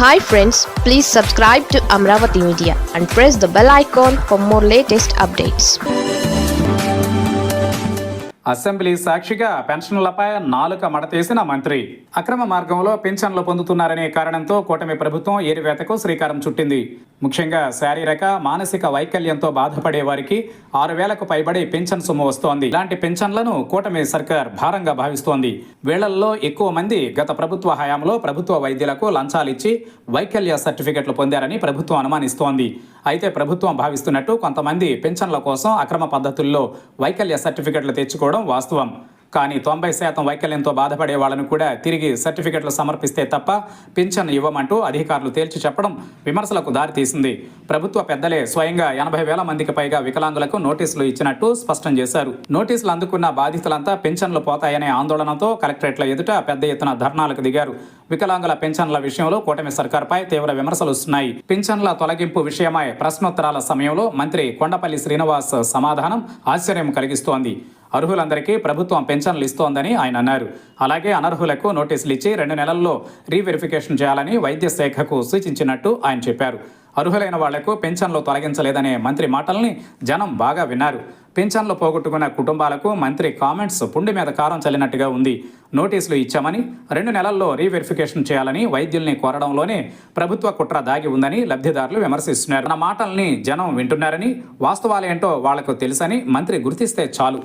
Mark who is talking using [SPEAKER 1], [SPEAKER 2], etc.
[SPEAKER 1] Hi friends please subscribe to Amaravati media and press the bell icon for more latest updates
[SPEAKER 2] assembly సాక్షిగా పెన్షన్లపై నాలుక మడతేసిన మంత్రి. అక్రమ మార్గంలో పెన్షన్లు పొందుతున్నారనే కారణంతో కూటమి ప్రభుత్వం ఏరివేతకు శ్రీకారం చుట్టింది. ముఖ్యంగా శారీరక మానసిక వైకల్యంతో బాధపడే వారికి ఆరు వేలకు పైబడి పెన్షన్ సొమ్ము వస్తోంది. ఇలాంటి పెన్షన్లను కూటమి సర్కార్ భారంగా భావిస్తోంది. వీళ్ళల్లో ఎక్కువ మంది గత ప్రభుత్వ హయాంలో ప్రభుత్వ వైద్యులకు లంచాలిచ్చి వైకల్య సర్టిఫికెట్లు పొందారని ప్రభుత్వం అనుమానిస్తోంది. అయితే ప్రభుత్వం భావిస్తున్నట్టు కొంతమంది పెన్షన్ల కోసం అక్రమ పద్ధతుల్లో వైకల్య సర్టిఫికెట్లు తెచ్చుకోవడం వాస్తవం. కానీ తొంభై శాతం వైకల్యంతో బాధపడే వాళ్ళను కూడా తిరిగి సర్టిఫికెట్లు సమర్పిస్తే తప్ప పింఛన్ ఇవ్వమంటూ అధికారులు తేల్చి చెప్పడం విమర్శలకు దారితీసింది. ప్రభుత్వ పెద్దలే స్వయంగా ఎనభై వేల మందికి పైగా వికలాంగులకు నోటీసులు ఇచ్చినట్టు స్పష్టం చేశారు. నోటీసులు అందుకున్న బాధితులంతా పింఛన్లు పోతాయనే ఆందోళనతో కలెక్టరేట్ల ఎదుట పెద్ద ఎత్తున ధర్నాలకు దిగారు. వికలాంగుల పెన్షన్ల విషయంలో కూటమి సర్కార్పై తీవ్ర విమర్శలు వస్తున్నాయి. పింఛన్ల తొలగింపు విషయమై ప్రశ్నోత్తరాల సమయంలో మంత్రి కొండపల్లి శ్రీనివాస్ సమాధానం ఆశ్చర్యం కలిగిస్తోంది. అర్హులందరికీ ప్రభుత్వం పెన్షన్లు ఇస్తోందని ఆయన అన్నారు. అలాగే అనర్హులకు నోటీసులు ఇచ్చి రెండు నెలల్లో రీవెరిఫికేషన్ చేయాలని వైద్య శాఖకు సూచించినట్టు ఆయన చెప్పారు. అర్హులైన వాళ్ళకు పెన్షన్లు తొలగించలేదనే మంత్రి మాటల్ని జనం బాగా విన్నారు. పింఛన్లు పోగొట్టుకున్న కుటుంబాలకు మంత్రి కామెంట్స్ పుండి మీద కారం చల్లినట్టుగా ఉంది. నోటీసులు ఇచ్చామని రెండు నెలల్లో రీవెరిఫికేషన్ చేయాలని వైద్యుల్ని కోరడంలోనే ప్రభుత్వ కుట్ర దాగి ఉందని లబ్ధిదారులు విమర్శిస్తున్నారు. మన మాటల్ని జనం వింటున్నారని వాస్తవాలేంటో వాళ్ళకు తెలుసని మంత్రి గుర్తిస్తే చాలు.